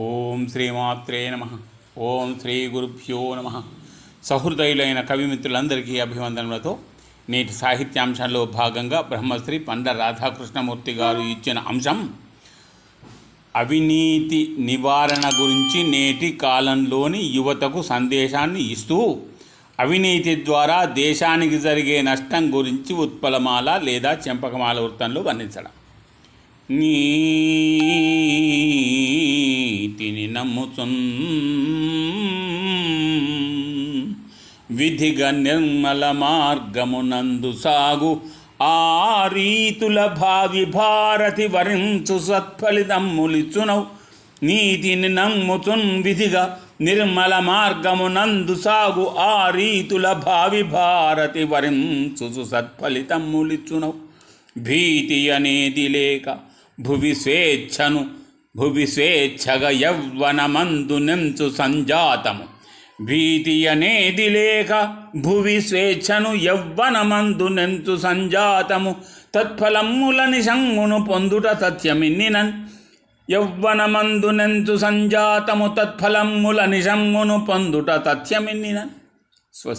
ఓం శ్రీమాత్రే నమ. ఓం శ్రీ గురుభ్యో నమ. సహృదయులైన కవిమిత్రులందరికీ అభివందనలతో నేటి సాహిత్యాంశంలో భాగంగా బ్రహ్మశ్రీ పండ రాధాకృష్ణమూర్తి గారు ఇచ్చిన అంశం అవినీతి నివారణ గురించి నేటి కాలంలోని యువతకు సందేశాన్ని ఇస్తూ అవినీతి ద్వారా దేశానికి జరిగే నష్టం గురించి ఉత్పలమాల లేదా చెంపకమాల వృత్తంలో వర్ణించడం. నీ నమ్ముచున్ విధిగా నిర్మల మార్గమునందు సాగు. ఆ రీతుల భావి భారతి వరించు సత్ఫలితమ్ములిచునవు నీతిని నమ్ముచున్ విధిగా నిర్మల మార్గమునందు సాగు. ఆ రీతుల భావి భారతి వరించు సత్ఫలితమ్ములిచునవు భీతి అనేది లేక భువి స్వేచ్ఛను భువి స్వేచ్ఛగ యవ్వనమందు నెంచు సంజాతము. భీతి అనేది లేక భువి స్వేచ్ఛను యవ్వనమందు నెంచు సంజాతము. తత్ఫలముల నిశంగును పొందుట సత్యమిన్నినన్. యవ్వనమందు నెంచు సంజాతము తత్ఫలముల నిశంగును పొందుట తథ్యమిన్నినన్